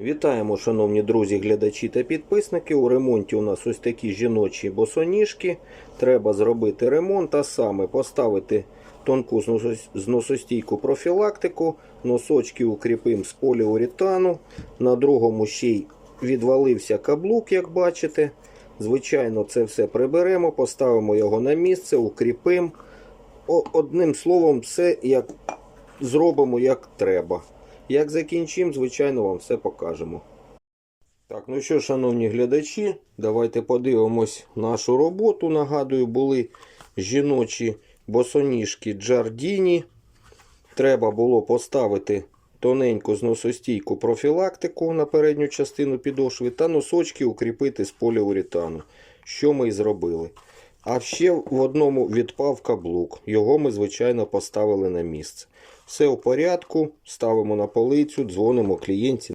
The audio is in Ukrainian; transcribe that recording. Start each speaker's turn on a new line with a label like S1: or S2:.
S1: Вітаємо, шановні друзі, глядачі та підписники. У ремонті у нас ось такі жіночі босоніжки. Треба зробити ремонт, а саме поставити тонку зносостійку профілактику, носочки укріпимо з поліуретану. На другому ще й відвалився каблук, як бачите. Звичайно, це все приберемо, поставимо його на місце, укріпимо. Одним словом, все як зробимо як треба. Як закінчимо, звичайно, вам все покажемо. Так, ну що, шановні глядачі, давайте подивимось нашу роботу. Нагадую, були жіночі босоніжки Джардіні. Треба було поставити тоненьку зносостійку профілактику на передню частину підошви та носочки укріпити з поліуретану. Що ми і зробили. А ще в одному відпав каблук. Його ми, звичайно, поставили на місце. Все у порядку, ставимо на полицю, дзвонимо клієнтці.